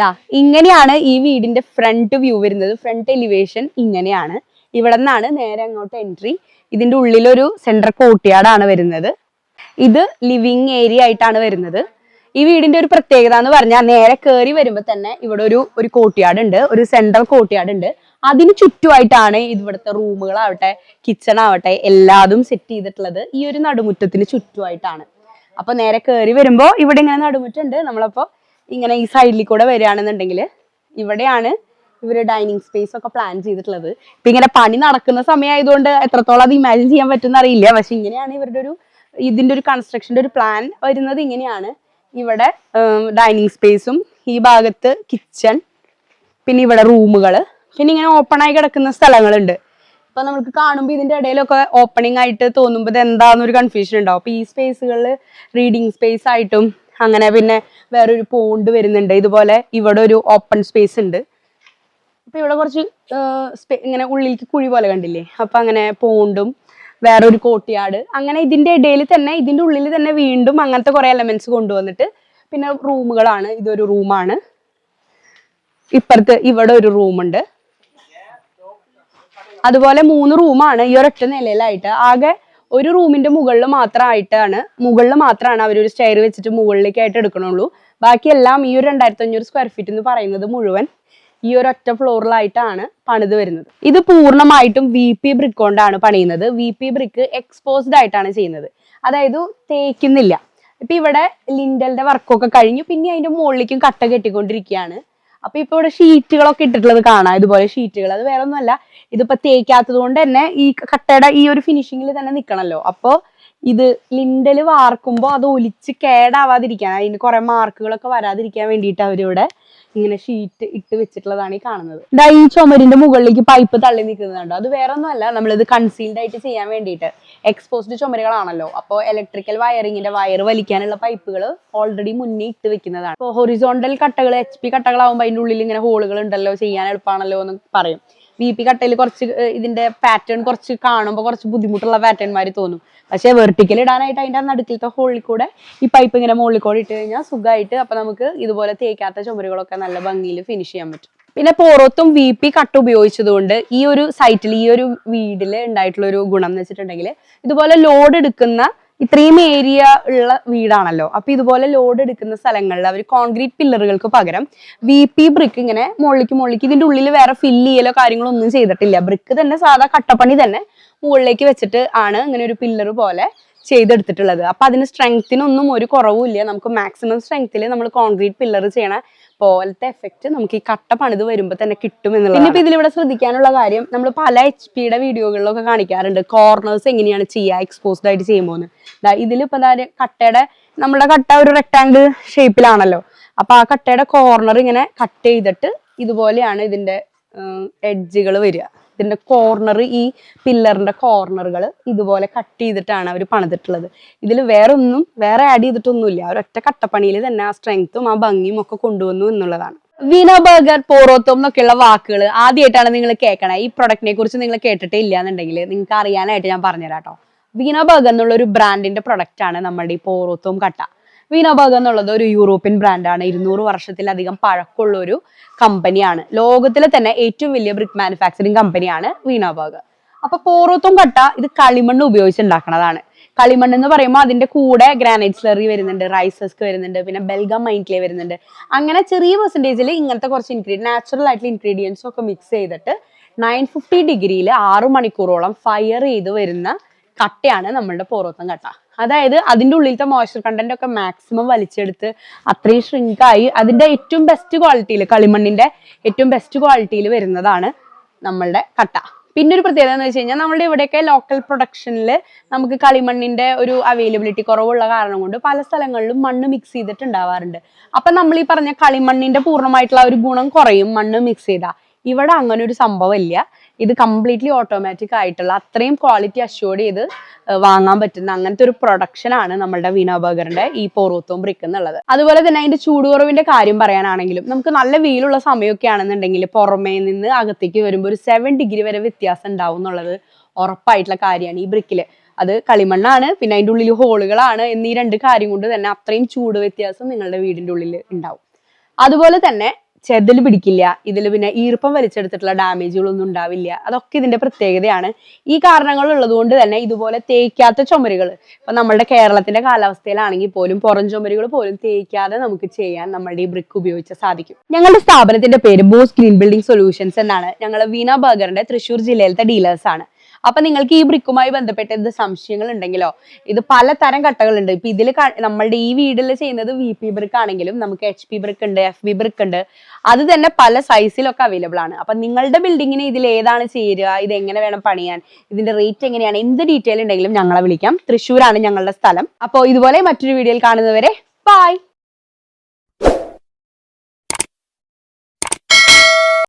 ദാ ഇങ്ങനെയാണ് ഈ വീടിന്റെ ഫ്രണ്ട് വ്യൂ വരുന്നത്. ഫ്രണ്ട് എലിവേഷൻ ഇങ്ങനെയാണ്. ഇവിടെ നിന്നാണ് നേരെ അങ്ങോട്ട് എൻട്രി ഇതിന്റെ ഉള്ളിലൊരു സെൻട്രൽ കോട്ടിയാടാണ് വരുന്നത്. ഇത് ലിവിങ് ഏരിയ ആയിട്ടാണ് വരുന്നത്. ഈ വീടിന്റെ ഒരു പ്രത്യേകത എന്ന് പറഞ്ഞാൽ നേരെ കയറി വരുമ്പോൾ തന്നെ ഇവിടെ ഒരു ഒരു കോർട്ട്യാർഡ് ഉണ്ട് ഒരു സെൻട്രൽ കോർട്ട്യാർഡ് ഉണ്ട്. അതിന് ചുറ്റുമായിട്ടാണ് ഇവിടുത്തെ റൂമുകളാവട്ടെ കിച്ചൺ ആവട്ടെ എല്ലാതും സെറ്റ് ചെയ്തിട്ടുള്ളത് ഈ ഒരു നടുമുറ്റത്തിന് ചുറ്റുമായിട്ടാണ്. അപ്പൊ നേരെ കയറി വരുമ്പോൾ ഇവിടെ ഇങ്ങനെ നടുമുറ്റുണ്ട് നമ്മളപ്പോ ഇങ്ങനെ ഈ സൈഡിൽ കൂടെ വരികയാണെന്നുണ്ടെങ്കിൽ ഇവിടെയാണ് ഇവർ ഡൈനിങ് സ്പേസ് ഒക്കെ പ്ലാൻ ചെയ്തിട്ടുള്ളത്. ഇപ്പൊ ഇങ്ങനെ പണി നടക്കുന്ന സമയമായതുകൊണ്ട് എത്രത്തോളം അത് ഇമാജിൻ ചെയ്യാൻ പറ്റുന്ന അറിയില്ല. പക്ഷെ ഇങ്ങനെയാണ് ഇവരുടെ ഒരു ഇതിന്റെ ഒരു കൺസ്ട്രക്ഷന്റെ ഒരു പ്ലാൻ വരുന്നത് ഇങ്ങനെയാണ്. ഇവിടെ ഡൈനിങ് സ്പേസും ഈ ഭാഗത്ത് കിച്ചൺ പിന്നെ ഇവിടെ റൂമുകൾ പിന്നെ ഇങ്ങനെ ഓപ്പൺ ആയി കിടക്കുന്ന സ്ഥലങ്ങളുണ്ട്. ഇപ്പൊ നമുക്ക് കാണുമ്പോൾ ഇതിന്റെ ഇടയിലൊക്കെ ഓപ്പണിംഗ് ആയിട്ട് തോന്നുമ്പോൾ എന്താണെന്നൊരു കൺഫ്യൂഷൻ ഉണ്ടാവും. അപ്പൊ ഈ സ്പേസുകളിൽ റീഡിങ് സ്പേസ് ആയിട്ടും അങ്ങനെ പിന്നെ വേറൊരു പോണ്ട് വരുന്നുണ്ട്. ഇതുപോലെ ഇവിടെ ഒരു ഓപ്പൺ സ്പേസ് ഉണ്ട്. അപ്പൊ ഇവിടെ കുറച്ച് ഇങ്ങനെ ഉള്ളിലേക്ക് കുഴി പോലെ കണ്ടില്ലേ? അപ്പൊ അങ്ങനെ പോണ്ടും വേറെ ഒരു കോട്ടിയാട് അങ്ങനെ ഇതിന്റെ ഇടയിൽ തന്നെ ഇതിന്റെ ഉള്ളിൽ തന്നെ വീണ്ടും അങ്ങനത്തെ കുറെ എലമെന്റ്സ് കൊണ്ടുവന്നിട്ട് പിന്നെ റൂമുകളാണ്. ഇതൊരു റൂമാണ്. ഇപ്പുറത്ത് ഇവിടെ ഒരു റൂമുണ്ട്. അതുപോലെ മൂന്ന് റൂമാണ് ഈ ഒരൊറ്റ നിലയിലായിട്ട്. ആകെ ഒരു റൂമിന്റെ മുകളിൽ മാത്രമായിട്ടാണ് മുകളിൽ മാത്രമാണ് അവർ ഒരു സ്റ്റെയർ വെച്ചിട്ട് മുകളിലേക്കായിട്ട് എടുക്കണുള്ളൂ. ബാക്കിയെല്ലാം ഈ ഒരു രണ്ടായിരത്തി അഞ്ഞൂറ് സ്ക്വയർ ഫീറ്റ് എന്ന് പറയുന്നത് മുഴുവൻ ഈ ഒരു ഒറ്റ ഫ്ലോറിലായിട്ടാണ് പണിത് വരുന്നത്. ഇത് പൂർണമായിട്ടും വി പി ബ്രിക്ക് കൊണ്ടാണ് പണിയുന്നത്. വി പി ബ്രിക്ക് എക്സ്പോസ്ഡ് ആയിട്ടാണ് ചെയ്യുന്നത്. അതായത് തേക്കുന്നില്ല. ഇപ്പൊ ഇവിടെ ലിൻഡലിന്റെ വർക്കൊക്കെ കഴിഞ്ഞു. പിന്നെ അതിന്റെ മുകളിലേക്കും കട്ട കെട്ടിക്കൊണ്ടിരിക്കുകയാണ്. അപ്പൊ ഇപ്പൊ ഇവിടെ ഷീറ്റുകളൊക്കെ ഇട്ടിട്ടുള്ളത് കാണാം. ഇതുപോലെ ഷീറ്റുകൾ അത് വേറെ ഒന്നുമല്ല ഇതിപ്പോ തേക്കാത്തത് കൊണ്ട് തന്നെ ഈ കട്ടയുടെ ഈ ഒരു ഫിനിഷിങ്ങിൽ തന്നെ നിൽക്കണല്ലോ അപ്പോ ഇത് ലിൻഡൽ വാർക്കുമ്പോ അത് ഒലിച്ച് കേടാവാതിരിക്കാൻ അതിന് കുറെ മാർക്കുകളൊക്കെ വരാതിരിക്കാൻ വേണ്ടിയിട്ട് അവരിവിടെ ഇങ്ങനെ ഷീറ്റ് ഇട്ട് വെച്ചിട്ടുള്ളതാണ് ഈ കാണുന്നത്. ഡാ ഈ ചുമരിന്റെ മുകളിലേക്ക് പൈപ്പ് തള്ളി നിൽക്കുന്നുണ്ടോ അത് വേറെ ഒന്നുമല്ല നമ്മളിത് കൺസീൽഡ് ആയിട്ട് ചെയ്യാൻ വേണ്ടിയിട്ട്. എക്സ്പോസ്ഡ് ചുമരുകളാണല്ലോ. അപ്പോൾ ഇലക്ട്രിക്കൽ വയറിങ്ങിന്റെ വയർ വലിക്കാനുള്ള പൈപ്പുകൾ ഓൾറെഡി മുന്നേ ഇട്ട് വെക്കുന്നതാണ്. ഇപ്പോൾ ഹൊറിസോണ്ടൽ കട്ടകൾ എച്ച് പി കട്ടകളാകുമ്പോൾ അതിന്റെ ഉള്ളിൽ ഇങ്ങനെ ഹോളുകൾ ഉണ്ടല്ലോ ചെയ്യാൻ എളുപ്പമാണല്ലോ എന്ന് പറയും. വി പി കട്ടയിൽ കുറച്ച് ഇതിന്റെ പാറ്റേൺ കുറച്ച് കാണുമ്പോൾ കുറച്ച് ബുദ്ധിമുട്ടുള്ള പാറ്റേൺ മാതിരി തോന്നും. പക്ഷേ വെർട്ടിക്കൽ ഇടാനായിട്ട് അതിന്റെ നടുക്കിലത്തെ ഹോളിൽ കൂടെ ഈ പൈപ്പ് ഇങ്ങനെ മുകളിൽ കൂടെ ഇട്ട് കഴിഞ്ഞാൽ സുഖമായിട്ട് അപ്പൊ നമുക്ക് ഇതുപോലെ തേക്കാത്ത ചുമരുകളൊക്കെ നല്ല ഭംഗിയിൽ ഫിനിഷ് ചെയ്യാൻ പറ്റും. പിന്നെ പോറത്തും വി പി കട്ട് ഉപയോഗിച്ചതുകൊണ്ട് ഈ ഒരു സൈറ്റിൽ ഈ ഒരു വീടിൽ ഉണ്ടായിട്ടുള്ള ഒരു ഗുണം എന്ന് വെച്ചിട്ടുണ്ടെങ്കിൽ ഇതുപോലെ ലോഡ് എടുക്കുന്ന ഇത്രയും ഏരിയ ഉള്ള വീടാണല്ലോ. അപ്പൊ ഇതുപോലെ ലോഡ് എടുക്കുന്ന സ്ഥലങ്ങളിൽ അവർ കോൺക്രീറ്റ് പില്ലറുകൾക്ക് പകരം വി പി ബ്രിക്ക് ഇങ്ങനെ മുകളിലേക്ക് മുകളിലേക്ക് ഇതിന്റെ ഉള്ളിൽ വേറെ ഫില്ല് ചെയ്യലോ കാര്യങ്ങളോ ഒന്നും ചെയ്തിട്ടില്ല. ബ്രിക്ക് തന്നെ സാധാ കട്ടപ്പണി തന്നെ മുകളിലേക്ക് വെച്ചിട്ട് ആണ് ഇങ്ങനെ ഒരു പില്ലർ പോലെ ചെയ്തെടുത്തിട്ടുള്ളത്. അപ്പൊ അതിന് സ്ട്രെങ്ത്തിനൊന്നും ഒരു കുറവുമില്ല. നമുക്ക് മാക്സിമം സ്ട്രെങ്ത്തിൽ നമ്മൾ കോൺക്രീറ്റ് പില്ലർ ചെയ്യണ പോലത്തെ എഫക്റ്റ് നമുക്ക് ഈ കട്ട പണിത് വരുമ്പോൾ തന്നെ കിട്ടും എന്നുള്ളത് പിന്നെ ഇപ്പൊ ഇതിലിവിടെ ശ്രദ്ധിക്കാനുള്ള കാര്യം നമ്മൾ പല എച്ച് പിയുടെ വീഡിയോകളിലൊക്കെ കാണിക്കാറുണ്ട്. കോർണേഴ്സ് എങ്ങനെയാണ് ചെയ്യുക എക്സ്പോസ്ഡ് ആയിട്ട് ചെയ്യുമ്പോൾ ഇതിലിപ്പോ എന്താ കട്ടയുടെ നമ്മുടെ കട്ട ഒരു റെക്ടാങ്കിൾ ഷേപ്പിലാണല്ലോ അപ്പൊ ആ കട്ടയുടെ കോർണർ ഇങ്ങനെ കട്ട് ചെയ്തിട്ട് ഇതുപോലെയാണ് ഇതിന്റെ എഡ്ജുകൾ വരിക. ഇതിന്റെ കോർണർ ഈ പില്ലറിന്റെ കോർണറുകൾ ഇതുപോലെ കട്ട് ചെയ്തിട്ടാണ് അവർ പണിതിട്ടുള്ളത്. ഇതിൽ വേറെ ഒന്നും വേറെ ആഡ് ചെയ്തിട്ടൊന്നുമില്ല. ഒരൊറ്റ കട്ടപ്പണിയിൽ തന്നെ ആ സ്ട്രെങ്ത്തും ആ ഭംഗിയും ഒക്കെ കൊണ്ടുവന്നു എന്നുള്ളതാണ്. വീണ ബർഗർ പോറോത്തം എന്നൊക്കെയുള്ള വാക്കുകൾ ആദ്യമായിട്ടാണ് നിങ്ങൾ കേൾക്കണേ ഈ പ്രൊഡക്റ്റിനെ കുറിച്ച് നിങ്ങൾ കേട്ടിട്ടേ ഇല്ല എന്നുണ്ടെങ്കിൽ നിങ്ങൾക്ക് അറിയാനായിട്ട് ഞാൻ പറഞ്ഞുതരാം കേട്ടോ വീണ ബർഗർ എന്നുള്ള ഒരു ബ്രാൻഡിന്റെ പ്രൊഡക്റ്റ് ആണ് നമ്മുടെ ഈ പോറോത്തോം കട്ട. വീണ എന്നുള്ളത് ഒരു യൂറോപ്യൻ ബ്രാൻഡാണ്. ഇരുന്നൂറ് വർഷത്തിലധികം പഴക്കമുള്ള ഒരു കമ്പനിയാണ്. ലോകത്തിലെ തന്നെ ഏറ്റവും വലിയ ബ്രിക് മാനുഫാക്ചറിങ് കമ്പനിയാണ് വീണ ബർഗർ അപ്പൊ പോറോത്തും കട്ട ഇത് കളിമണ്ണ് ഉപയോഗിച്ച് ഉണ്ടാക്കണതാണ് കളിമണ്ണ് എന്ന് പറയുമ്പോൾ അതിന്റെ കൂടെ ഗ്രാനൈറ്റ് സ്ലറി വരുന്നുണ്ട് റൈസസ്ക് വരുന്നുണ്ട് പിന്നെ ബെൽഗം മൈൻഡ്ലേ വരുന്നുണ്ട്. അങ്ങനെ ചെറിയ പെർസെന്റേജിൽ ഇങ്ങനത്തെ കുറച്ച് ഇൻഗ്രീഡിയൻ നാച്ചുറൽ ആയിട്ടുള്ള ഇൻഗ്രീഡിയൻസ് ഒക്കെ മിക്സ് ചെയ്തിട്ട് നയൻ ഫിഫ്റ്റി ഡിഗ്രിയിൽ ആറ് മണിക്കൂറോളം ഫയർ ചെയ്ത് വരുന്ന കട്ടയാണ് നമ്മളുടെ പോറോത്തം കട്ട. അതായത് അതിന്റെ ഉള്ളിലത്തെ മോയ്സ്ചർ കണ്ടന്റ് ഒക്കെ മാക്സിമം വലിച്ചെടുത്ത് അത്രയും ഷ്രിങ്കായി ആയി അതിന്റെ ഏറ്റവും ബെസ്റ്റ് ക്വാളിറ്റിയിൽ കളിമണ്ണിന്റെ ഏറ്റവും ബെസ്റ്റ് ക്വാളിറ്റിയിൽ വരുന്നതാണ് നമ്മളുടെ കട്ട. പിന്നെ ഒരു പ്രത്യേകത എന്ന് വെച്ച് കഴിഞ്ഞാൽ നമ്മുടെ ഇവിടെയൊക്കെ ലോക്കൽ പ്രൊഡക്ഷനിൽ നമുക്ക് കളിമണ്ണിന്റെ ഒരു അവൈലബിലിറ്റി കുറവുള്ള കാരണം കൊണ്ട് പല സ്ഥലങ്ങളിലും മണ്ണ് മിക്സ് ചെയ്തിട്ടുണ്ടാവാറുണ്ട്. അപ്പൊ നമ്മൾ ഈ പറഞ്ഞ കളിമണ്ണിന്റെ പൂർണമായിട്ടുള്ള ഒരു ഗുണം കുറയും മണ്ണ് മിക്സ് ചെയ്താൽ. ഇവിടെ അങ്ങനെ ഒരു സംഭവം ഇല്ല. ഇത് കംപ്ലീറ്റ്ലി ഓട്ടോമാറ്റിക് ആയിട്ടുള്ള അത്രയും ക്വാളിറ്റി അഷ്യൂർഡ് ചെയ്ത് വാങ്ങാൻ പറ്റുന്ന അങ്ങനത്തെ ഒരു പ്രൊഡക്ഷൻ ആണ് നമ്മുടെ വീണ ബർഗറിന്റെ ഈ പോറോത്തോം ബ്രിക്ക് എന്നുള്ളത്. അതുപോലെ തന്നെ അതിന്റെ ചൂടുകുറവിന്റെ കാര്യം പറയാനാണെങ്കിലും നമുക്ക് നല്ല വെയിലുള്ള സമയമൊക്കെ ആണെന്നുണ്ടെങ്കിൽ പുറമേ നിന്ന് അകത്തേക്ക് വരുമ്പോൾ ഒരു സെവൻ ഡിഗ്രി വരെ വ്യത്യാസം ഉണ്ടാവും എന്നുള്ളത് ഉറപ്പായിട്ടുള്ള കാര്യമാണ് ഈ ബ്രിക്കിൽ അത് കളിമണ്ണാണ് പിന്നെ അതിന്റെ ഉള്ളിൽ ഹോളുകളാണ് എന്നീ രണ്ട് കാര്യം കൊണ്ട് തന്നെ അത്രയും ചൂട് വ്യത്യാസം നിങ്ങളുടെ വീടിന്റെ ഉള്ളിൽ ഉണ്ടാവും. അതുപോലെ തന്നെ ചെതൽ പിടിക്കില്ല ഇതിൽ പിന്നെ ഈർപ്പം വലിച്ചെടുത്തിട്ടുള്ള ഡാമേജുകളൊന്നും ഉണ്ടാവില്ല. അതൊക്കെ ഇതിന്റെ പ്രത്യേകതയാണ്. ഈ കാരണങ്ങൾ ഉള്ളത് കൊണ്ട് തന്നെ ഇതുപോലെ തേക്കാത്ത ചുമരുകൾ ഇപ്പൊ നമ്മുടെ കേരളത്തിന്റെ കാലാവസ്ഥയിലാണെങ്കിൽ പോലും പുറം ചുമരുകൾ പോലും തേക്കാതെ നമുക്ക് ചെയ്യാൻ നമ്മുടെ ഈ ബ്രിക്ക് ഉപയോഗിച്ച് സാധിക്കും. ഞങ്ങളുടെ സ്ഥാപനത്തിന്റെ പേര് ബോസ് ഗ്രീൻ ബിൽഡിംഗ് സൊല്യൂഷൻസ് എന്നാണ്. ഞങ്ങൾ വീണ ബർഗറിന്റെ തൃശ്ശൂർ ജില്ലയിലത്തെ ഡീലേഴ്സ് ആണ്. അപ്പൊ നിങ്ങൾക്ക് ഈ ബ്രിക്കുമായി ബന്ധപ്പെട്ട് എന്ത് സംശയങ്ങൾ ഉണ്ടെങ്കിലോ ഇത് പലതരം കട്ടകളുണ്ട്. ഇപ്പൊ ഇതിൽ നമ്മളുടെ ഈ വീടിൽ ചെയ്യുന്നത് വി പി ബ്രിക്ക് ആണെങ്കിലും നമുക്ക് എച്ച് പി ബ്രിക്ക് ഉണ്ട് എഫ് ബി ബ്രിക്ക് ഉണ്ട്. അത് തന്നെ പല സൈസിലൊക്കെ അവൈലബിൾ ആണ്. അപ്പൊ നിങ്ങളുടെ ബിൽഡിങ്ങിന് ഇതിൽ ഏതാണ് ചേരുക ഇത് എങ്ങനെ വേണം പണിയാൻ ഇതിന്റെ റേറ്റ് എങ്ങനെയാണ് എന്ത് ഡീറ്റെയിൽ ഉണ്ടെങ്കിലും ഞങ്ങളെ വിളിക്കാം. തൃശ്ശൂരാണ് ഞങ്ങളുടെ സ്ഥലം. അപ്പോൾ ഇതുപോലെ മറ്റൊരു വീഡിയോയിൽ കാണുന്നവരെ ബൈ